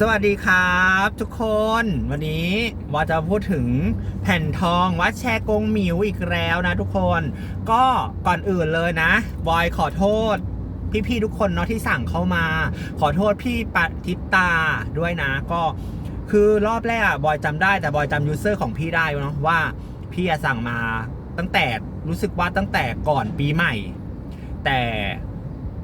สวัสดีครับทุกคนวันนี้วาจะพูดถึงแผ่นทองวัดแชกงหมิวอีกแล้วนะทุกคนก็ก่อนอื่นเลยนะ บอยขอโทษพี่ๆทุกคนเนาะที่สั่งเข้ามา ขอโทษพี่ปฏิตาด้วยนะ ก็คือรอบแรกอะบอยจำได้แต่บอยจำยูเซอร์ของพี่ได้เนาะว่าพี่อะสั่งมาตั้งแต่รู้สึกว่าตั้งแต่ก่อนปีใหม่ แต่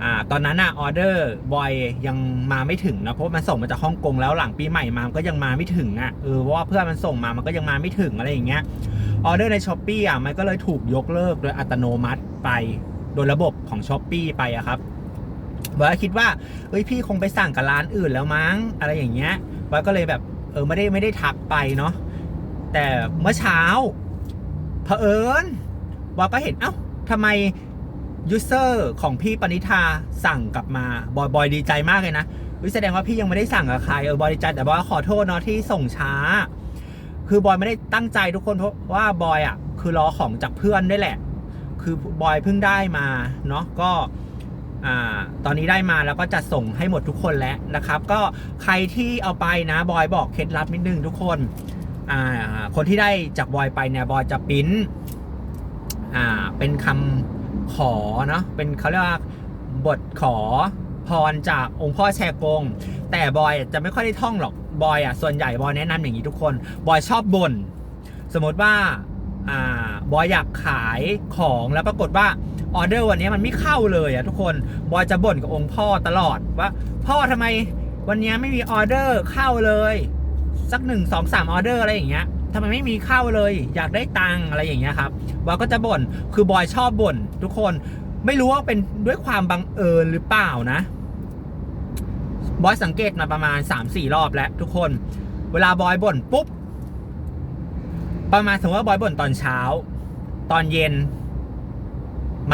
อ่าตอนนั้นอะออเดอร์บอยยังมาไม่ถึงนะเพราะมันส่งมาจากฮ่องกงแล้วหลังปีใหม่มามันก็ยังมาไม่ถึงอะเออเพราะว่าเพื่อนมันส่งมามันก็ยังมาไม่ถึงอะไรอย่างเงี้ยออเดอร์ในช้อปปี้อะมันก็เลยถูกยกเลิกโดยอัตโนมัติไปโดยระบบของช้อปปีไปอะครับบอยคิดว่าเฮ้ยพี่คงไปสั่งกับร้านอื่นแล้วมั้งอะไรอย่างเงี้ยบอยก็เลยแบบเออไม่ได้ไม่ได้ทักไปเนาะแต่เมื่อเช้าเผอิญบอยก็เห็นเอ้าทำไม ยูเซอร์ของพี่ปณิธาสั่งกลับมาบอยบอยดีใจมากเลยนะวิแสดงว่าพี่ยังไม่ได้สั่งกับใครเออบอยดีใจแต่บอยขอโทษเนาะที่ส่งช้า คือบอยไม่ได้ตั้งใจทุกคนเพราะว่าบอยอะคือรอของจากเพื่อนด้วยแหละ คือบอยเพิ่งได้มาเนาะก็อ่าตอนนี้ได้มาแล้วก็จะส่งให้หมดทุกคนแล้วนะครับ ก็ใครที่เอาไปนะบอยบอกเคล็ดลับนิดนึงทุกคนอ่าคนที่ได้จากบอยไปเนี่ยบอยจะปริ้นอ่าเป็นคำ ขอเนาะเป็นเขาเรียกว่าบทขอพรจากองค์พ่อแชกง แต่บอยจะไม่ค่อยได้ท่องหรอกบอยอะส่วนใหญ่บอยแนะนำอย่างนี้ทุกคน บอยชอบบ่นสมมติว่าอ่าบอยอยากขายของแล้วปรากฏว่าออเดอร์วันนี้มันไม่เข้าเลยอะทุกคนบอยจะบ่นกับองค์พ่อตลอดว่า พ่อทำไมวันนี้ไม่มีออเดอร์เข้าเลย สักหนึ่งสองสามออเดอร์อะไรอย่างเงี้ย ทำไมไม่มีเข้าเลย อยากได้ตังอะไรอย่างเงี้ยครับบอยก็จะบ่นคือบอยชอบบ่นทุกคนไม่รู้ว่าเป็นด้วยความบังเอิญหรือเปล่านะ บอยสังเกตมาประมาณ3าสี่รอบแล้วทุกคน เวลาบอยบ่นปุ๊บ ประมาณสมมติว่าบอยบ่นตอนเช้า ตอนเย็น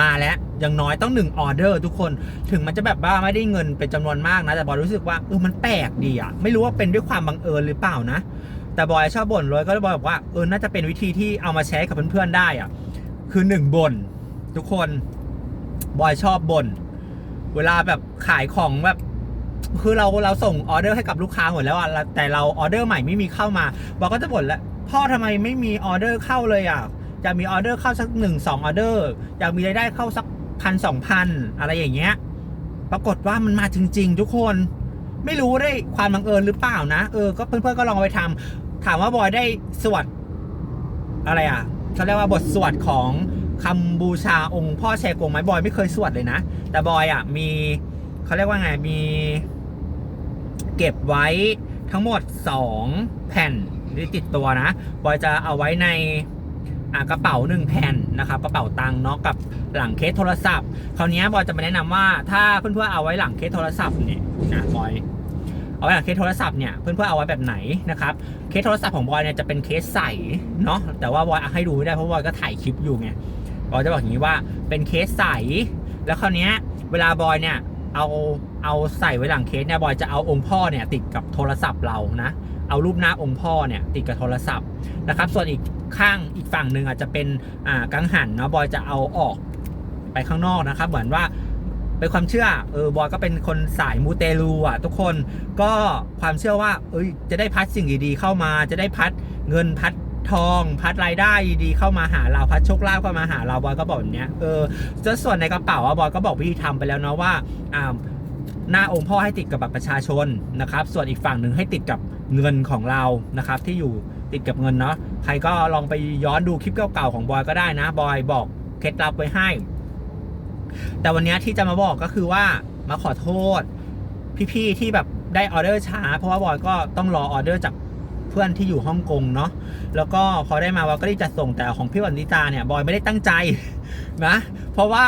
มาแล้วอย่างน้อยต้องหนึ่งออเดอร์ทุกคนถึงมันจะแบบว่าไม่ได้เงินเป็นจำนวนมากนะ แต่บอยรู้สึกว่าเออมันแปลกดีอะไม่รู้ว่าเป็นด้วยความบังเอิญหรือเปล่านะ แต่บอยชอบบ่นเลยก็เลยบอยบอกว่าเออน่าจะเป็นวิธีที่เอามาแชร์กับเพื่อนๆได้อะคือหนึ่งบ่นทุกคนบอยชอบบ่นเวลาแบบขายของแบบคือเราเราส่งออเดอร์ให้กับลูกค้าหมดแล้วอะแต่เราออเดอร์ใหม่ไม่มีเข้ามาบอยก็จะบ่นแล้วพ่อทำไมไม่มีออเดอร์เข้าเลยอะอยากมีออเดอร์เข้าสักหนึ่งสองออเดอร์อยากมีรายได้เข้าสักพันสองพันอะไรอย่างเงี้ยปรากฏว่ามันมาจริง ๆ ทุกคน ไม่รู้ได้ความบังเอิญหรือเปล่านะ เออ ก็เพื่อนๆก็ลองไปทำ ถามว่าบอยได้สวดอะไรอะเขาเรียกว่าบทสวดของคำบูชาองค์พ่อแชกงไหมบอยไม่เคยสวดเลยนะ แต่บอยอะมีเขาเรียกว่าไงมีเก็บไว้ทั้งหมด 2 แผ่นที่ติดตัวนะ บอยจะเอาไว้ในกระเป๋าหนึ่งแผ่นนะครับกระเป๋าตังค์เนาะกับหลังเคสโทรศัพท์ คราวนี้บอยจะมาแนะนำว่าถ้าเพื่อนๆเอาไว้หลังเคสโทรศัพท์เนี่ยนะบอย เอาไว้หลังเคสโทรศัพท์เนี่ยเพื่อนๆเอาไว้แบบไหนนะครับเคสโทรศัพท์ของบอยเนี่ยจะเป็นเคสใสเนาะแต่ว่าบอยให้ดูไม่ได้เพราะบอยก็ถ่ายคลิปอยู่ไงบอยจะบอกอย่างนี้ว่าเป็นเคสใส แล้วคราวเนี้ยเวลาบอยเนี่ยเอาเอาใส่ไว้หลังเคสเนี่ยบอยจะเอาองค์พ่อเนี่ยติดกับโทรศัพท์เรานะเอารูปหน้าองค์พ่อเนี่ยติดกับโทรศัพท์นะครับส่วนอีกข้างอีกฝั่งหนึ่งอาจจะเป็นอ่ากังหันเนาะบอยจะเอาออกไปข้างนอกนะครับเหมือนว่า เป็นความเชื่อเออบอยก็เป็นคนสายมูเตลูอะทุกคนก็ความเชื่อว่าเอ้ยจะได้พัดสิ่งดีๆเข้ามา จะได้พัดเงินพัดทองพัดรายได้ดีๆเข้ามาหาเราพัดโชคลาภเข้ามาหาเราบอยก็บอกแบบเนี้ยเออจะส่วนในกระเป๋าอะบอยก็บอกวิธีทำไปแล้วเนาะว่าอ่าหน้าองค์พ่อให้ติดกับบัตรประชาชนนะครับ ส่วนอีกฝั่งหนึ่งให้ติดกับเงินของเรานะครับ ที่อยู่ติดกับเงินเนาะใครก็ลองไปย้อนดูคลิปเก่าๆของบอยก็ได้นะบอยบอกเคล็ดลับไว้ให้ แต่วันนี้ที่จะมาบอกก็คือว่ามาขอโทษ พี่ๆที่แบบได้ออเดอร์ช้า เพราะว่าบอยก็ต้องรอออเดอร์จากเพื่อนที่อยู่ฮ่องกงเนาะแล้วก็พอได้มาบอยก็รีบจัดส่งแต่ของพี่วันนิตาเนี่ยบอยไม่ได้ตั้งใจนะ เพราะว่า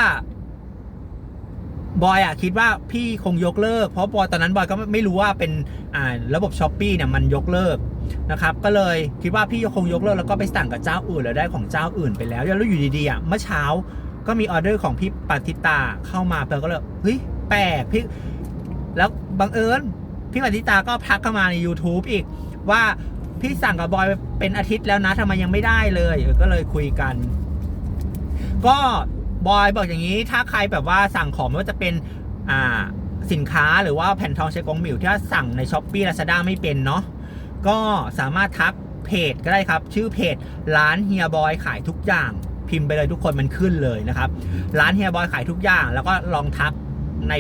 บอยอะคิดว่าพี่คงยกเลิก เพราะบอยตอนนั้นบอยก็ไม่รู้ว่าเป็นอ่าระบบช้อปปีเนี่ยมันยกเลิกนะครับก็เลยคิดว่าพี่คงยกเลิกแล้วก็ไปสั่งกับเจ้าอื่นแล้วได้ของเจ้าอื่นไปแล้วแล้วอยู่ดีๆอะเมื่อเช้า ก็มีออเดอร์ของพี่ปาติตาเข้ามาเปิดก็เลยเฮ้ยแปลกพี่แล้วบังเอิญพี่ปาติตาก็พักเข้ามาใน YouTube อีกว่าพี่สั่งกับบอยเป็นอาทิตย์แล้วนะทำไมยังไม่ได้เลยก็เลยคุยกัน ก็บอยบอกอย่างนี้ถ้าใครแบบว่าสั่งของไม่ว่าจะเป็นอ่าสินค้าหรือว่าแผ่นทองเชกงหมิวที่สั่งในช้อปปี้ลาซาด้าไม่เป็นเนาะก็สามารถทักเพจก็ได้ครับ ชื่อเพจร้านเฮียบอยขายทุกอย่าง พิมพ์ไปเลยทุกคนมันขึ้นเลยนะครับ ร้านเฮียบอยขายทุกอย่าง แล้วก็ลองทักใน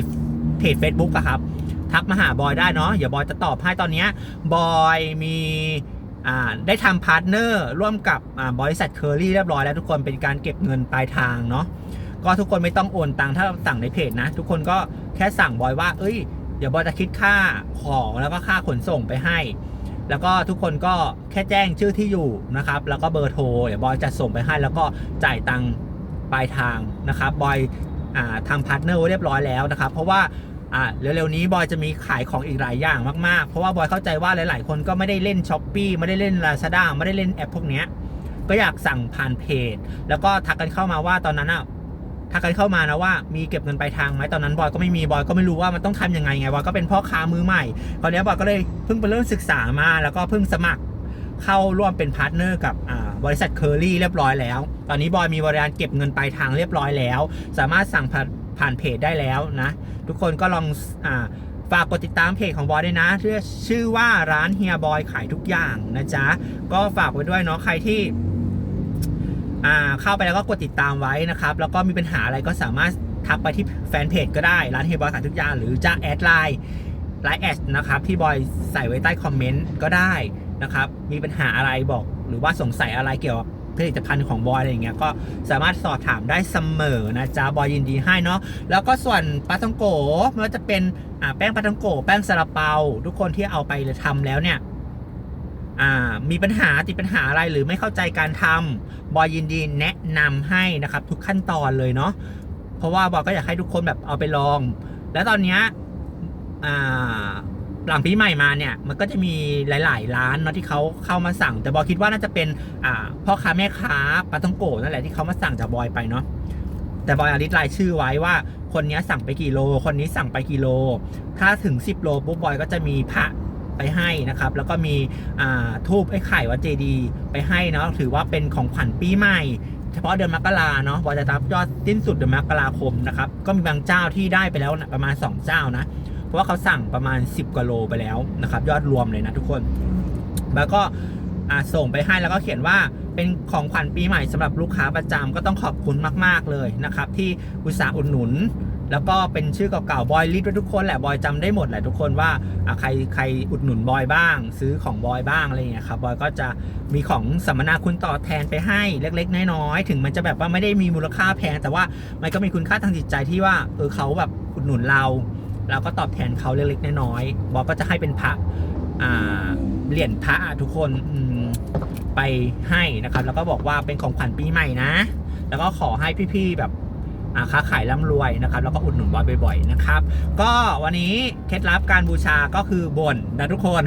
เพจ Facebook อะครับ ทักมาหาบอยได้เนาะเดี๋ยวบอยจะตอบให้ตอนนี้บอยมีได้ทำพาร์ทเนอร์ร่วมกับอ่าบริษัทเคอรี่เรียบร้อยแล้วทุกคนเป็นการเก็บเงินปลายทางเนาะก็ทุกคนไม่ต้องโอนตังค์ถ้าสั่งในเพจนะ ทุกคนก็แค่สั่งบอยว่า เอ้ยเดี๋ยวบอยจะคิดค่าของแล้วก็ค่าขนส่งไปให้ แล้วก็ทุกคนก็แค่แจ้งชื่อที่อยู่นะครับ แล้วก็เบอร์โทรเดี๋ยวบอยจะส่งไปให้ แล้วก็จ่ายตังค์ปลายทางนะครับบอยอทำพาร์ทเนอร์ไว้เรียบร้อยแล้วนะครับ เพราะว่าอ่าเร็วๆนี้บอยจะมีขายของอีกหลายอย่างมากๆ เพราะว่าบอยเข้าใจว่าหลายๆ คนก็ไม่ได้เล่นช้อปปีไม่ได้เล่น Lazada ไม่ได้เล่นแอปพวกเนี้ยก็อยากสั่งผ่านเพจ แล้วก็ทักกันเข้ามาว่าตอนนั้นอะ ทักกันเข้ามานะว่ามีเก็บเงินปลายทางไหมตอนนั้นบอยก็ไม่มีบอยก็ไม่รู้ว่ามันต้องทำยังไงไงบอยก็เป็นพ่อค้ามือใหม่ตอนนี้บอยก็เลยเพิ่งไปเริ่มศึกษามาแล้วก็เพิ่งสมัครเข้าร่วมเป็นพาร์ทเนอร์กับบริษัทเคอรี่เรียบร้อยแล้ว ตอนนี้บอยมีบริการเก็บเงินปลายทางเรียบร้อยแล้ว สามารถสั่งผ่านผ่านเพจได้แล้วนะ ทุกคนก็ลองอฝากกดติดตามเพจของบอยด้วยนะชื่อชื่อว่าร้านเฮียบอยขายทุกอย่างนะจ๊ะ ก็ฝากไว้ด้วยเนาะใครที่ เข้าไปแล้วก็กดติดตามไว้นะครับ แล้วก็มีปัญหาอะไรก็สามารถทักไปที่แฟนเพจก็ได้ร้านเฮียบอยขายทุกอย่างหรือจะแอดไลน์ไลน์แอดนะครับที่บอยใส่ไว้ใต้คอมเมนต์ก็ได้นะครับ มีปัญหาอะไรบอกหรือว่าสงสัยอะไรเกี่ยวกับผลิตภัณฑ์ของบอยอะไรอย่างเงี้ยก็สามารถสอบถามได้เสมอนะจ๊ะบอยยินดีให้เนาะแล้วก็ส่วนปลาทังโกไม่ว่าจะเป็นอ่าแป้งปลาทังโกแป้งซาลาเปา ทุกคนที่เอาไปทำแล้วเนี่ย มีปัญหาติดปัญหาอะไรหรือไม่เข้าใจการทำบอยยินดีแนะนำให้นะครับ ทุกขั้นตอนเลยเนาะเพราะว่าบอยก็อยากให้ทุกคนแบบเอาไปลอง แล้วตอนนี้หลังปีใหม่มาเนี่ยมันก็จะมีหลาย ๆ ร้านเนาะที่เขาเข้ามาสั่ง แต่บอยคิดว่าน่าจะเป็นพ่อค้าแม่ค้าปาต้องโกนั่นแหละที่เขามาสั่งจากบอยไปเนาะแต่บอยอาริสรายชื่อไว้ว่า คนนี้สั่งไปกี่โล คนนี้สั่งไปกี่โล ถ้าถึง 10 โลปุ๊บบอยก็จะมีพระ ไปให้นะครับ แล้วก็มีทูบไอ้ไข่วัดเจดีย์ไปให้เนาะถือว่าเป็นของขวัญปีใหม่เฉพาะเดือนมกราเนาะบอจะรับยอดสิ้นสุดเดือนมกราคมนะครับ ก็มีบางเจ้าที่ได้ไปแล้วนะประมาณ 2 เจ้านะ เพราะว่าเขาสั่งประมาณ 10กว่าโลไปแล้วนะครับ ยอดรวมเลยนะทุกคน แล้วก็ส่งไปให้แล้วก็เขียนว่าเป็นของขวัญปีใหม่สำหรับลูกค้าประจำก็ต้องขอบคุณมาก ๆเลยนะครับ ที่อุตส่าห์อุดหนุน แล้วก็เป็นชื่อเก่าๆบอยลิสต์ไว้ทุกคนแหละบอยจำได้หมดแหละทุกคนว่าใครใครอุดหนุนบอยบ้าง ซื้อของบอยบ้างอะไรเงี้ยครับบอยก็จะมีของสัมมนาคุณตอบแทนไปให้เล็ก ๆ น้อยๆถึงมันจะแบบว่าไม่ได้มีมูลค่าแพง แต่ว่ามันก็มีคุณค่าทางจิตใจที่ว่าเออเขาแบบอุดหนุนเรา เราก็ตอบแทนเขาเล็กๆน้อยๆบอยก็จะให้เป็นพระอ่าเหรียญพระทุกคนไปให้นะครับ แล้วก็บอกว่าเป็นของขวัญปีใหม่นะ แล้วก็ขอให้พี่ๆแบบ ค้าขายร่ำรวยนะครับแล้วก็อุดหนุนบอยบ่อยๆนะครับ ก็วันนี้เคล็ดลับการบูชาก็คือบ่นนะทุกคน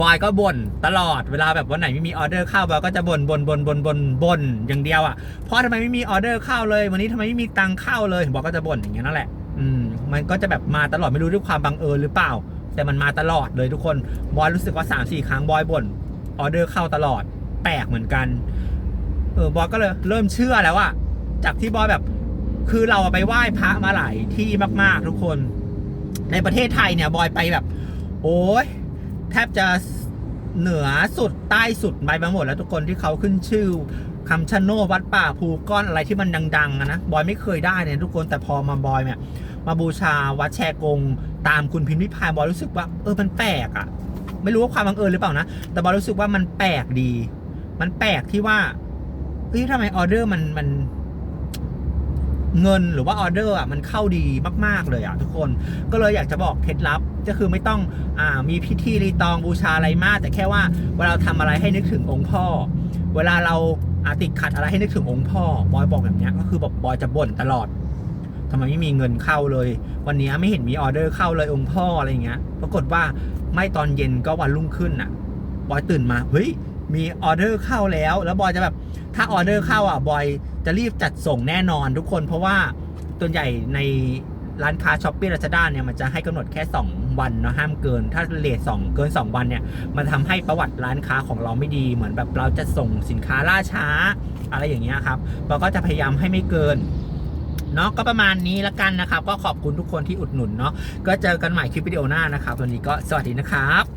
บอยก็บ่นตลอดเวลาแบบวันไหนไม่มีออเดอร์เข้าบอยก็จะบ่นบ่นบ่นบ่นบ่นบ่นอย่างเดียวอะเพราะทำไมไม่มีออเดอร์เข้าเลย วันนี้ทำไมไม่มีตังค์เข้าเลยบอยก็จะบ่นอย่างเงี้ยนั่นแหละอืมมันก็จะแบบมาตลอดไม่รู้ด้วยความบังเอิญหรือเปล่า แต่มันมาตลอดเลยทุกคนบอยรู้สึกว่า3าสี่ครั้งบอยบ่นออเดอร์เข้าตลอดแปลกเหมือนกันเออบอยก็เลยเริ่มเชื่อแล้วอะจากที่บอยแบบ คือเราไปไหว้พระมาหลายที่มาก ๆ ทุกคน ในประเทศไทยเนี่ยบอยไปแบบ โอ้ยแทบจะเหนือสุดใต้สุดไปมาหมดแล้วทุกคนที่เขาขึ้นชื่อคำชะโนวัดป่าภูก้อนอะไรที่มันดังๆนะบอยไม่เคยได้เนี่ยทุกคนแต่พอมาบอยเนี่ยมาบูชาวัดแชกง ตามคุณพิมพ์ริพายบอยรู้สึกว่าเออมันแปลกอะไม่รู้ว่าความบังเอิญหรือเปล่านะ แต่บอยรู้สึกว่ามันแปลกดี มันแปลกที่ว่าเฮ้ยทำไมออเดอร์มันมัน เงินหรือว่าออเดอร์อะมันเข้าดีมาก ๆ เลยอะทุกคนก็เลยอยากจะบอกเคล็ดลับก็คือไม่ต้องอ่ามีพิธีรีตองบูชาอะไรมาก แต่แค่ว่าเวลาเราทำอะไรให้นึกถึงองค์พ่อ เวลาเราอาติดขัดอะไรให้นึกถึงองค์พ่อบอยบอกแบบนี้ก็คือบอกบอยจะบ่นตลอดทำไมไม่มีเงินเข้าเลย วันนี้ไม่เห็นมีออเดอร์เข้าเลยองค์พ่ออะไรอย่างเงี้ย ปรากฏว่าไม่ตอนเย็นก็วันรุ่งขึ้นอะบอยตื่นมาเฮ้ย มีออเดอร์เข้าแล้ว แล้วบอยจะแบบถ้าออเดอร์เข้าอะบอยจะรีบจัดส่งแน่นอนทุกคน เพราะว่าตัวใหญ่ในร้านค้าช้อปปี้ลาซาด้าเนี่ยมันจะให้กำหนดแค่ 2 วันเนาะห้ามเกิน ถ้าเลทสองเกิน 2 วันเนี่ยมันทำให้ประวัติร้านค้าของเราไม่ดีเหมือนแบบเราจะส่งสินค้าล่าช้า อะไรอย่างเงี้ยครับเราก็จะพยายามให้ไม่เกินเนาะก็ประมาณนี้ละกันนะครับ ก็ขอบคุณทุกคนที่อุดหนุนเนาะก็เจอกันใหม่คลิปวิดีโอหน้านะครับวันนี้ก็สวัสดีนะครับ